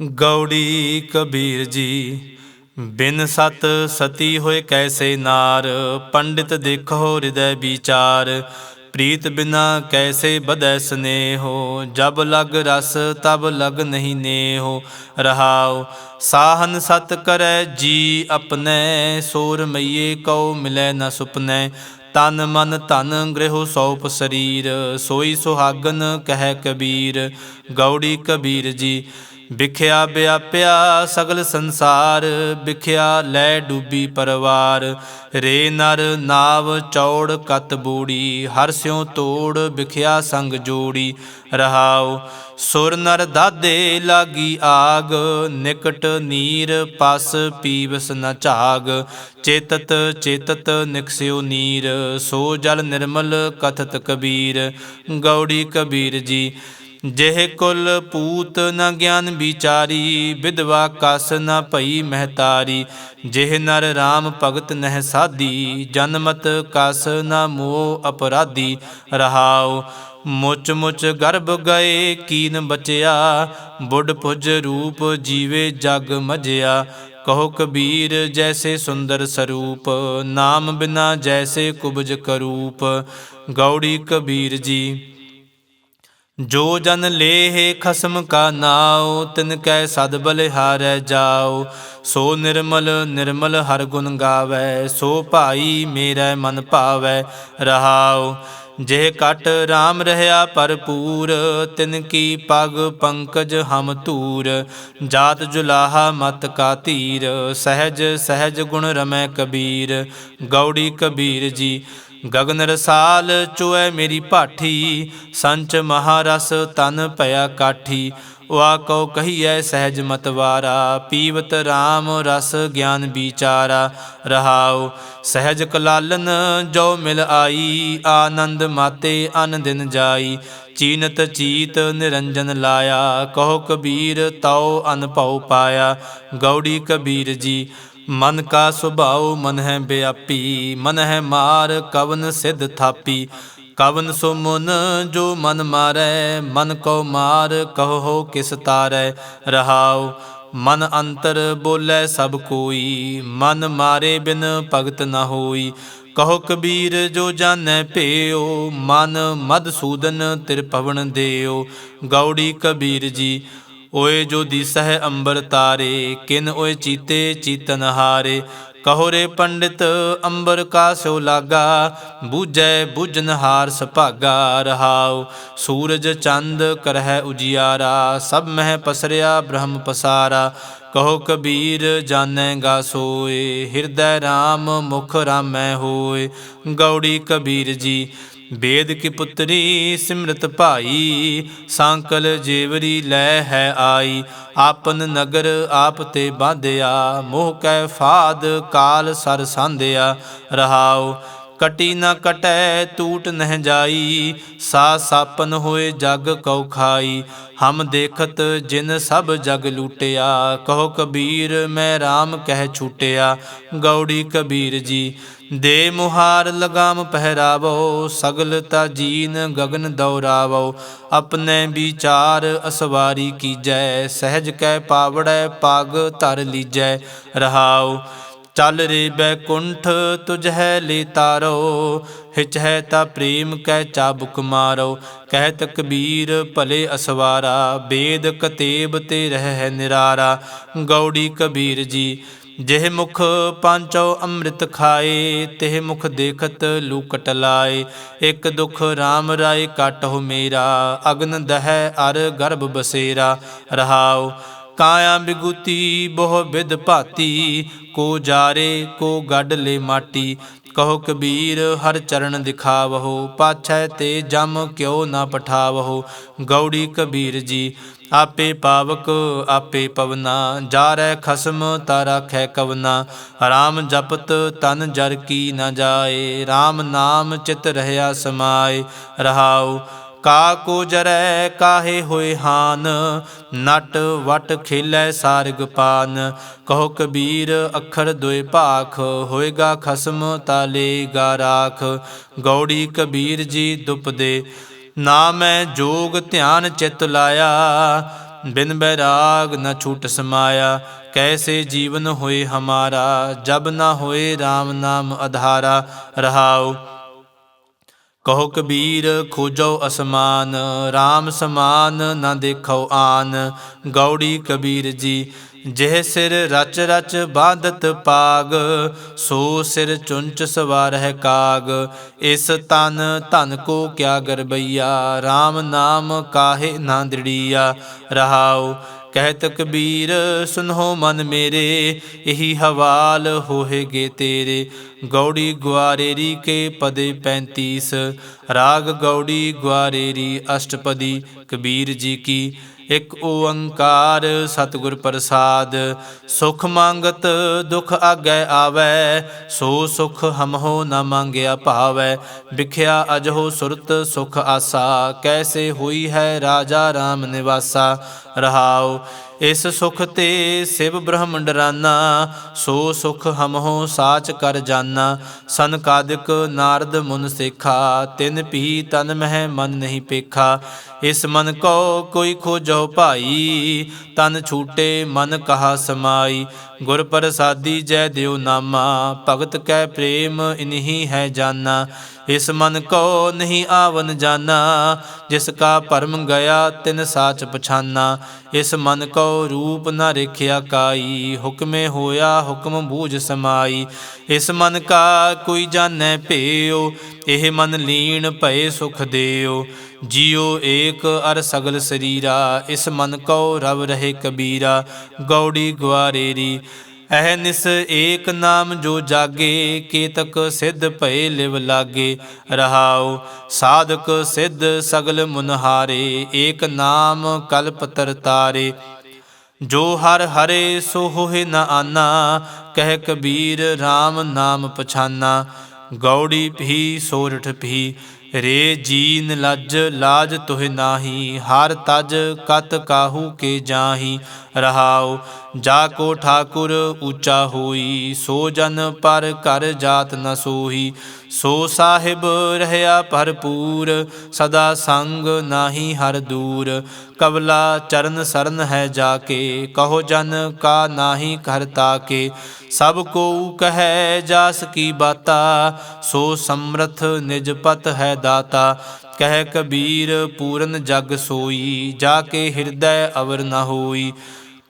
ਗੌੜੀ ਕਬੀਰ ਜੀ, ਬਿਨ ਸਤ ਸਤੀ ਹੋਏ ਕੈਸੇ ਨਾਰ? ਪੰਡਿਤ ਦੇਖੋ ਹਿਰਦੈ ਵਿਚਾਰ, ਪ੍ਰੀਤ ਬਿਨਾ ਕੈਸੇ ਬਦੈ ਸਨੇਹੋ? ਜਬ ਲਗ ਰਸ, ਤਬ ਲਗ ਨਹੀਂ ਨੇਹੋ। ਰਹਾਉ, ਸਾਹਨ ਸਤ ਕਰੈ ਜੀ ਆਪਣੈ, ਸੋਰ ਮਈਏ ਕਉ ਮਿਲੈ ਨ ਸੁਪਨੈ। ਤਨ ਮਨ ਧਨ ਗ੍ਰਹਿ ਸੌਪ ਸਰੀਰ, ਸੋਈ ਸੁਹਾਗਨ ਕਹਿ ਕਬੀਰ। ਗੌੜੀ ਕਬੀਰ ਜੀ ਵਿਖਿਆ ਵਿਆਪਿਆ ਸਗਲ ਸੰਸਾਰ, ਵਿਖਿਆ ਲੈ ਡੂਬੀ ਪਰਵਾਰ। ਰੇ ਨਰ ਨਾਵ ਚੌੜ ਕਤ ਬੂੜੀ, ਹਰ ਸਿਉ ਤੋੜ ਵਿਖਿਆ ਸੰਗ ਜੋੜੀ। ਰਹਾਉ ਸੁਰ ਨਰ ਦਾਦੇ ਲਾਗੀ ਆਗ, ਨਿਕਟ ਨੀਰ ਪਸ ਪੀਵਸ ਨ ਝਾਗ। ਚੇਤਤ ਚੇਤਤ ਨਿਕਸਿਓ ਨੀਰ, ਸੋ ਜਲ ਨਿਰਮਲ ਕਥਤ ਕਬੀਰ। ਗੌੜੀ ਕਬੀਰ ਜੀ ਜਿਹ ਕੁਲ ਪੂਤ ਨ ਗਿਆਨ ਵਿਚਾਰੀ, ਵਿਧਵਾ ਕਸ ਨ ਭਈ ਮਹਤਾਰੀ, ਜਿਹ ਨਰ RAM ਭਗਤ ਨਹਿ ਸਾਧੀ, ਜਨਮਤ ਕਸ ਨ ਮੋਹ ਅਪਰਾਧੀ। ਰਹਾਉ, ਮੁਚ ਮੁਚ ਗਰਭ ਗਏ, ਕੀਨ ਬਚਿਆ, ਬੁੱਢ ਪੁਜ ਰੂਪ ਜੀਵੇ ਜਗ ਮਜਿਆ। ਕਹੋ ਕਬੀਰ ਜੈਸੇ ਸੁੰਦਰ ਸਰੂਪ, ਨਾਮ ਬਿਨਾ ਜੈਸੇ ਕੁਬਜ ਕਰੂਪ। ਗੌੜੀ ਕਬੀਰ ਜੀ ਜੋ ਜਨ ਲੇਹ ਖਸਮ ਕਾ ਨਾਉ, ਤਿਨ ਕੈ ਸਦ ਬਲਿਹਾਰੈ ਜਾਉ। ਸੋ ਨਿਰਮਲ ਨਿਰਮਲ ਹਰ ਗੁਣ ਗਾਵੈ, ਸੋ ਭਾਈ ਮੇਰਾ ਮਨ ਭਾਵੈ, ਰਹਾਉ। ਜੇ ਕਟ RAM ਰਹਾ ਭਰਪੂਰ, ਤਿਨ ਕੀ ਪਗ ਪੰਕਜ ਹਮ ਧੂਰ। ਜਾਤ ਜੁਲਾਹਾ ਮਤ ਕਾ ਧੀਰ, ਸਹਿਜ ਸਹਿਜ ਗੁਣ ਰਮੈ ਕਬੀਰ। ਗੌੜੀ ਕਬੀਰ ਜੀ ਗਗਨ ਰਸਾਲ ਚੋਐ ਮੇਰੀ ਭਾਠੀ, ਸੰਚ ਮਹਾਰਸ ਤਨ ਭਇਆ ਕਾਠੀ। ਵਾ ਕਉ ਕਹੀਐ ਸਹਿਜ ਮਤਵਾਰਾ, ਪੀਵਤ RAM ਰਸ ਗਿਆਨ ਵਿਚਾਰਾ। ਰਹਾਉ ਸਹਿਜ ਕਲਾਲਨ ਜੋ ਮਿਲ ਆਈ, ਆਨੰਦ ਮਾਤੇ ਅਨ ਦਿਨ ਜਾਈ। ਚੀਨਤ ਚੀਤ ਨਿਰੰਜਨ ਲਾਇਆ, ਕਹੋ ਕਬੀਰ ਤਉ ਅਨਭਉ ਪਾਇਆ। ਗੌੜੀ ਕਬੀਰ ਜੀ ਮਨ ਕਾ ਸੁਭਾਉ, ਮਨ ਹੈ ਬਿਆਪੀ ਮਨ ਹੈ ਮਾਰ, ਕਵਨ ਸਿਧ ਥਾਪੀ। ਕਵਨ ਸੋ ਜੋ ਮਨ ਮਾਰੈ, ਮਨ ਕੋ ਮਾਰ ਕਹੋ ਕਿਸ ਤਾਰੈ। ਰਹਾਉ, ਮਨ ਅੰਤਰ ਬੋਲੇ ਸਭ ਕੋਈ, ਮਨ ਮਾਰੇ ਬਿਨ ਭਗਤ ਨ ਹੋਈ। ਕਹੋ ਕਬੀਰ ਜੋ ਜਾਣੈ ਭੇਓ ਮਨ ਮਦਸੂਦਨ ਤਿਰਪਵਨ ਦੇਓ ਗੌੜੀ ਕਬੀਰ ਜੀ ਓਏ ਜੋ ਦਿਸਹਿ ਅੰਬਰ ਤਾਰੇ, ਕਿਨ ਓਏ ਚੀਤੇ ਚੀਤਨ ਹਾਰੇ। ਕਹੋ ਰੇ ਪੰਡਿਤ, ਅੰਬਰ ਕਾ ਸੋ ਲਾਗਾ, ਬੂਝੈ ਬੁਝਨ ਹਾਰ ਸੁਭਾਗਾ ਰਹਾਉ। ਸੂਰਜ ਚੰਦ ਕਰਹਿ ਉਜਿਆਰਾ, ਸਭ ਮਹਿ ਪਸਰਿਆ ਬ੍ਰਹਮ ਪਸਾਰਾ। ਕਹੋ ਕਬੀਰ ਜਾਣੇਗਾ ਸੋਏ, ਹਿਰਦੈ RAM ਮੁਖ ਰਾਮੈ ਹੋਏ। ਗੌੜੀ ਕਬੀਰ ਜੀ ਵੇਦ ਕੀ ਪੁੱਤਰੀ ਸਿਮਰਤ ਭਾਈ, ਸੰਕਲ ਜੇਵਰੀ ਲੈ ਹੈ ਆਈ। ਆਪਨ ਨਗਰ ਆਪ ਤੇ ਬਾਂਧਿਆ, ਮੋਹ ਕੈ ਫਾਦ ਕਾਲ ਸਰ ਸੰਧਿਆ। ਰਹਾਉ ਕਟੀ ਨਾ ਕਟੈ ਟੂਟ ਨਹਿ ਜਾਈ। ਸਾ ਸਾਪਨ ਹੋਏ, ਜਗ ਕਉ ਖਾਈ। ਹਮ ਦੇਖਤ ਜਿਨ ਸਭ ਜਗ ਲੂਟਿਆ। ਕਹੋ ਕਬੀਰ, ਮੈਂ RAM ਕਹਿ ਛੂਟਿਆ। ਗੌੜੀ ਕਬੀਰ ਜੀ, ਦੇ ਮੁਹਾਰ ਲਗਾਮ ਪਹਿਰਾਵੋ। ਸਗਲ ਤਾ ਜੀਨ ਗਗਨ ਦੌਰਾਵੋ। ਆਪਣੇ ਵਿਚਾਰ ਅਸਵਾਰੀ ਕੀਜੈ। ਸਹਿਜ ਕੈ ਪਾਵੜੈ, ਪਾਗ ਧਰ ਲੀਜੈ। ਰਹਾਓ ਚੱਲ ਰੇ ਬੈਕੁੰਠ ਹੈ ਲੇ ਤਾਰੋ ਹਿਚ ਹੈ ਤਾ ਪ੍ਰੇਮ ਕੈ ਚਾਬੁਕ ਮਾਰੋ। ਕਹਿਤ ਕਬੀਰ ਭਲੇ ਅਸਵਾਰਾ। ਬੇਦ ਕਤੇਬ ਤੇ ਰਹਿ ਨਿਰਾਰਾ। ਗੌੜੀ ਕਬੀਰ ਜੀ, ਜਿਹ ਮੁਖ ਪੰਚੋ ਅੰਮ੍ਰਿਤ ਖਾਏ, ਤਿਹ ਮੁਖ ਦੇਖਤ ਲੂਕਟ ਲਾਏ। ਇਕ ਦੁਖ RAM ਰਾਏ ਕਾਟਹੁ ਮੇਰਾ। ਅਗਨ ਦਹਿ ਅਰ ਗਰਭ ਬਸੇਰਾ। ਰਹਾਉ ਕਾਇਆ ਬਿਗੁਤੀ, ਬਹੁ ਵਿਦ ਭਾਤੀ, ਕੋ ਜਾਰੇ, ਕੋ ਗੱਡ ਲੈ ਮਾਟੀ। ਕਹੋ ਕਬੀਰ, ਹਰ ਚਰਨ ਦਿਖਾਵਹੋ, ਪਾਛੈ ਤੇ ਜਮ ਕਿਉ ਨਾ ਪਠਾਵਹੋ। ਗੌੜੀ ਕਬੀਰ ਜੀ, ਆਪੇ ਪਾਵਕ, ਆਪੇ ਪਵਨਾ। ਜਾਰੈ ਖਸਮ, ਤਾ ਰਾਖੈ ਕਵਨਾ। RAM ਜਪਤ, ਤਨ ਜਰ ਕੀ ਨ ਜਾਏ। RAM ਨਾਮ ਚਿਤ ਰਹਿਆ ਸਮਾਏ। ਰਹਾਉ ਕਾ ਕੋ ਜਰੈ ਕਾਹੇ ਹੋਏ ਹਾਨ, ਨਟ ਵਟ ਖੇਲੇ ਸਾਰਗ ਪਾਨ। ਕਹੋ ਕਬੀਰ ਅੱਖਰ ਦੋਇ ਭਾਖ, ਹੋਏਗਾ ਖਸਮ ਤਾਲੇ ਤਾਲੇਗਾ ਰਾਖ। ਗੌੜੀ ਕਬੀਰ ਜੀ ਦੁਪਦੇ ਨਾ ਮੈਂ ਜੋਗ ਧਿਆਨ ਚਿਤ ਲਾਇਆ। ਬਿਨ ਬੈਰਾਗ ਨ ਛੂਟ ਸਮਾਇਆ, ਕੈਸੇ ਜੀਵਨ ਹੋਏ ਹਮਾਰਾ। ਜਬ ਨਾ ਹੋਏ RAM ਨਾਮ ਅਧਾਰਾ, ਰਹਾਉ। ਕਹੋ ਕਬੀਰ, ਖੋਜੋ ਅਸਮਾਨ RAM ਸਮਾਨ ਨਾ ਦੇਖੋ ਆਨ। ਗੌੜੀ ਕਬੀਰ ਜੀ, ਜਿਹ ਸਿਰ ਰਚ ਰਚ ਬਾਧਤ ਪਾਗ, ਸੋ ਸਿਰ ਚੁੰਚ ਸਵਾਰ ਹੈ ਕਾਗ। ਇਸ ਤਨ, ਧਨ ਕੋ ਕਿਆ ਗਰਬਈਆ RAM ਨਾਮ ਕਾਹੇ ਨਾ ਦ੍ਰਿੜੀਆ। ਰਹਾਉ ਕਹਿਤ ਕਬੀਰ ਸੁਨੋ ਮਨ ਮੇਰੇ, ਇਹੀ ਹਵਾਲ ਹੋਹੇਗੇ ਤੇਰੇ। ਗੌੜੀ ਗੁਆਰੇਰੀ ਕੇ ਪਦੇ 35 ਰਾਗ ਗੌੜੀ ਗੁਆਰੇਰੀ ਅਸ਼ਟਪਦੀ, ਕਬੀਰ ਜੀ ਕੀ। ਇਕ ਓੰਕਾਰ ਸਤਿਗੁਰ ਪ੍ਰਸਾਦ, ਸੁਖ ਮੰਗਤ ਦੁਖ ਆਗੈ ਆਵੈ, ਸੋ ਸੁਖ ਹਮਹੋ ਨ ਮੰਗਿਆ ਭਾਵੈ। ਵਿਖਿਆ ਅਜਹੋ ਸੁਰਤ ਸੁਖ ਆਸਾ, ਕੈਸੇ ਹੋਈ ਹੈ ਰਾਜਾ RAM ਨਿਵਾਸਾ। ਰਹਾਉ, ਇਸ ਸੁਖ ਤੇ ਸਿਵ ਬ੍ਰਹਮ ਡਰਾਨਾ ਸੋ ਸੁਖ ਹਮਹੋ ਸਾਚ ਕਰ ਜਾਨਾ। ਸਨਕਾਦਿਕ ਨਾਰਦ ਮੁਨ ਸੇਖਾ, ਤਿਨ ਪੀ ਤਨ ਮਹਿ ਮਨ ਨਹੀਂ ਪੇਖਾ। ਇਸ ਮਨ ਕੋ ਕੋਈ ਖੋਜੋ ਭਾਈ, ਤਨ ਛੂਟੇ ਮਨ ਕਹਾ ਸਮਾਈ। ਗੁਰ ਪ੍ਰਸਾਦੀ ਜੈ ਦਿਓ ਨਾਮਾ, ਭਗਤ ਕੈ ਪ੍ਰੇਮ ਇਨਹੀ ਹੈ ਜਾਨਾ। ਇਸ ਮਨ ਕੋ ਨਹੀਂ ਆਵਨ ਜਾਨਾ, ਜਿਸ ਕਾ ਭਰਮ ਗਿਆ ਤਿਨ ਸਾਚ ਪਛਾਨਾ। ਇਸ ਮਨ ਕੋ ਰੂਪ ਨ ਰੇਖਿਆ ਕਾਈ, ਹੁਕਮੇ ਹੋਇਆ ਹੁਕਮ ਬੂਝ ਸਮਾਈ। ਇਸ ਮਨ ਕਾ ਕੋਈ ਜਾਣੈ ਭੇਉ, ਇਹ ਮਨ ਲੀਨ ਭਏ ਸੁਖ ਦੇਉ। ਜਿਉ ਏਕ ਅਰ ਸਗਲ ਸਰੀਰਾ, ਇਸ ਮਨ ਕੋ ਰਵ ਰਹੇ ਕਬੀਰਾ, ਗੌੜੀ ਗੁਆਰੇਰੀ। ਐ ਨਿਸ ਏਕ ਨਾਮ ਜੋ ਜਾਗੇ ਕੇਤਕ ਸਿੱਧ ਭਏ ਲਿਵ ਲਾਗੇ। ਰਹਾਉ ਸਾਧਕ ਸਿੱਧ ਸਗਲ ਮੁਨਹਾਰੇ ਏਕ ਨਾਮ ਕਲਪ ਤਰਤਾਰੇ ਜੋ ਹਰ ਹਰੇ, ਸੋ ਹੋਏ ਨ ਆਨਾ, ਕਹਿ ਕਬੀਰ RAM ਨਾਮ ਪਛਾਨਾ। ਗੌੜੀ ਭੀ, ਸੋਰਠ ਭੀ ਰੇ ਜੀਨ ਲੱਜ ਲਾਜ ਤੁਹ ਨਾਹੀ ਹਰ ਤਜ ਕਤ ਕਾਹੂ ਕੇ ਜਾਹੀ ਰਹਾਉ ਜਾ ਕੋ ਠਾਕੁਰ ਉੱਚਾ ਹੋਈ, ਸੋ ਜਨ ਪਰ ਕਰ ਜਾਤ ਨ ਸੋਹੀ। ਸੋ ਸਾਹਿਬ ਰਹਿਆ ਭਰਪੂਰ, ਸਦਾ ਸੰਗ ਨਾਹੀ ਹਰ ਦੂਰ। ਕਬਲਾ ਚਰਨ ਸਰਨ ਹੈ ਜਾ ਕੇ, ਕਹੋ ਜਨ ਕਾ ਨਾਹੀ ਕਰਤਾ ਕੇ ਸਭ ਕੋ ਕਹੈ ਜਾਸ ਕੀ ਬਾਤਾ, ਸੋ ਸਮਰਥ ਨਿਜ ਪਤ ਹੈ ਦਾਤਾ। ਕਹਿ ਕਬੀਰ ਪੂਰਨ ਜਗ ਸੋਈ, ਜਾ ਕੇ ਹਿਰਦੈ ਅਵਰ ਨ ਹੋਈ।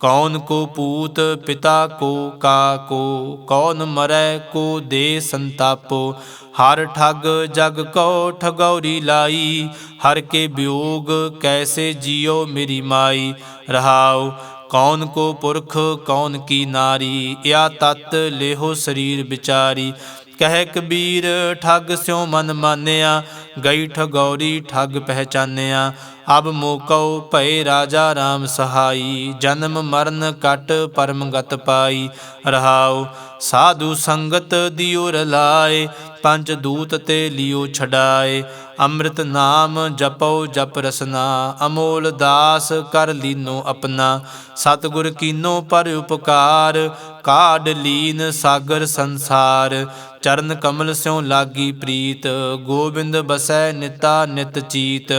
ਕੌਣ ਕੋ ਪੂਤ ਪਿਤਾ ਕੋ ਕਾ ਕੋ ਕੌਨ ਮਰੈ ਕੋ ਦੇ ਸੰਤਾਪੋ। ਹਰ ਠਗ ਜਗ ਕੋ ਠਗੌਰੀ ਲਾਈ, ਹਰ ਕੇ ਵਿਯੋਗ ਕੈਸੇ ਜਿਉ ਮੇਰੀ ਮਾਈ। ਰਹਾਉ, ਕੌਣ ਕੋ ਪੁਰਖ, ਕੌਣ ਕੀ ਨਾਰੀ, ਇਆ ਤਤ ਲੇਹੋ ਸਰੀਰ ਵਿਚਾਰੀ। ਕਹਿ ਕਬੀਰ ਠੱਗ ਸਿਉ ਮਨ ਮਾਨਿਆ, ਗਈ ਠਗੌਰੀ ਠੱਗ ਪਹਿਚਾਨਿਆ। ਅਬ ਮੋਕਉ ਭਏ ਰਾਜਾ RAM ਸਹਾਈ, ਜਨਮ ਮਰਨ ਕਟ ਪਰਮ ਪਾਈ। ਰਹਾਉ, ਸਾਧੂ ਸੰਗਤ ਦਿਉ ਰਲਾਏ, ਪੰਜ ਦੂਤ ਤੇ ਲਿਓ ਛਡਾਏ। ਅੰਮ੍ਰਿਤ ਨਾਮ ਜਪਉ ਜਪ ਰਸਨਾ, ਅਮੋਲ ਦਾਸ ਕਰ ਲੀਨੋ ਆਪਣਾ। ਸਤਿਗੁਰ ਕੀਨੋ ਪਰ ਉਪਕਾਰ, ਕਾਢ ਲੀਨ ਸਾਗਰ ਸੰਸਾਰ। ਚਰਨ ਕਮਲ ਸਿਉ ਲਾਗੀ ਪ੍ਰੀਤ, ਗੋਬਿੰਦ ਬਸੈ ਨਿਤਾ ਨਿਤ ਚੀਤ।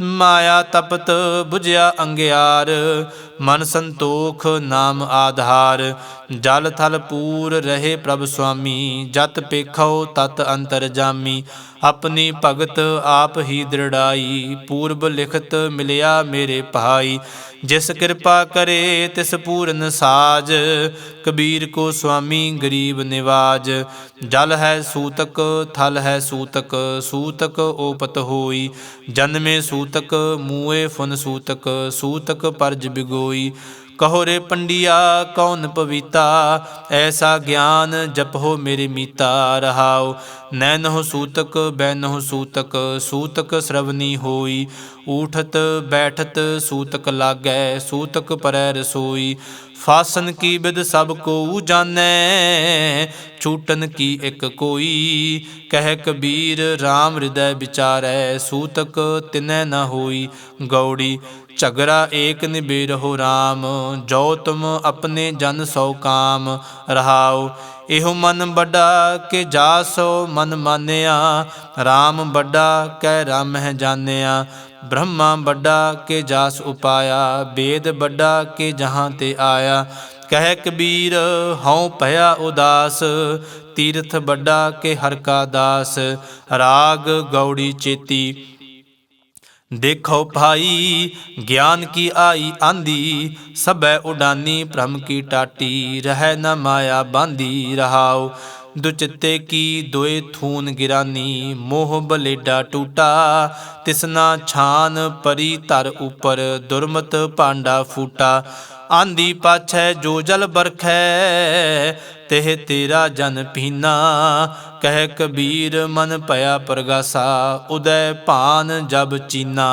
ਮਾਇਆ ਤਪਤ 부ਝਿਆ ਅੰਗਿਆਰ, ਮਨ ਸੰਤੋਖ ਨਾਮ ਆਧਾਰ। ਜਲ ਥਲ ਪੂਰ ਰਹੇ ਪ੍ਰਭ ਸੁਆਮੀ, ਜਤ ਪੇਖੋ ਤਤ ਅੰਤਰ ਜਾਮੀ। ਆਪਣੀ ਭਗਤ ਆਪ ਹੀ ਦ੍ਰਿੜਾਈ, ਪੂਰਬ ਲਿਖਤ ਮਿਲਿਆ ਮੇਰੇ ਭਾਈ। ਜਿਸ ਕਿਰਪਾ ਕਰੇ ਤਿਸ ਪੂਰਨ ਸਾਜ, ਕਬੀਰ ਕੋ ਸੁਆਮੀ ਗਰੀਬ ਨਿਵਾਜ। ਜਲ ਹੈ ਸੂਤਕ, ਥਲ ਹੈ ਸੂਤਕ ਸੂਤਕ ਓਪਤ ਹੋਈ। ਜਨਮੇ ਸੂਤਕ, ਮੂਏ ਫੁਨ ਸੂਤਕ ਸੂਤਕ ਪਰਜ ਬਿਗੋਈ। ਕਹੋ ਰੇ ਪੰਡਿਆ, ਕੌਣ ਪਵੀਤਾ? ਐਸਾ ਗਿਆਨ ਜਪੋ ਮੇਰੇ ਮੀਤਾ, ਰਹਾਉ। ਨੈਨਹੁ ਸੂਤਕ, ਬੈਨਹੁ ਸੂਤਕ ਸੂਤਕ ਸ਼ਰਵਨੀ ਹੋਈ। ਊਠਤ, ਬੈਠਤ, ਸੂਤਕ ਲਾਗੈ, ਸੂਤਕ ਪਰੈ ਰਸੋਈ। ਫਾਸਨ ਕੀ ਬਿਦ ਸਭ ਕੋ ਜਾਣੈ, ਛੂਟਨ ਕੀ ਇੱਕ ਕੋਈ? ਕਹਿ ਕਬੀਰ RAM ਹਿਰਦੈ ਵਿਚਾਰੈ, ਸੂਤਕ ਤਿਨੈ ਨ ਹੋਈ। ਗੌੜੀ ਝਗਰਾ ਏਕ ਨਿਬੇਰਹੁ RAM ਜੋ ਤੁਮ ਆਪਣੇ ਜਨ ਸੋ ਕਾਮ। ਰਹਾਉ, ਇਹੋ ਮਨ ਵੱਡਾ ਕਿ ਜਾ ਸੋ ਮਨ ਮਾਨਿਆ। RAM ਵੱਡਾ ਕਹਿ ਰਾਮ ਹੈ ਜਾਣਿਆ। ਬ੍ਰਹਮਾ ਵੱਡਾ ਕੇ ਜਾਸ ਉਪਾਇਆ। ਵੇਦ ਵੱਡਾ ਕਿ ਜਹਾਂ ਤੇ ਆਇਆ। ਕਹਿ ਕਬੀਰ ਹਉ ਭਇਆ ਉਦਾਸ। ਤੀਰਥ ਵੱਡਾ ਕੇ ਹਰ ਕਾ ਦਾਸ। ਰਾਗ ਗੌੜੀ ਚੇਤੀ ਦੇਖੋ ਭਾਈ, ਗਿਆਨ ਕੀ ਆਈ ਆਂਦੀ? ਸਭੈ ਉਡਾਨੀ, ਭ੍ਰਮ ਕੀ ਟਾਟੀ, ਰਹਿ ਨ ਮਾਇਆ ਬਾਂਦੀ, ਰਹਾਉ। ਦੁਚਿੱਤੇ ਕੀ ਦੋਏ ਥੂਨ ਗਿਰਾਨੀ, ਮੋਹ ਬਲੇਡਾ ਟੂਟਾ। ਤਿਸਨਾ ਛਾਨ ਪਰੀ ਧਰ ਉਪਰ, ਦੁਰਮਤ ਭਾਂਡਾ ਫੂਟਾ। ਆਂਦੀ ਪਾਛੈ ਜੋ ਜਲ ਬਰਖੈ, ਤਿਹ ਤੇਰਾ ਜਨ ਪੀਨਾ। ਕਹਿ ਕਬੀਰ ਮਨ ਭਇਆ ਪਰਗਾਸਾ, ਉਦੈ ਭਾਨ ਜਬ ਚੀਨਾ।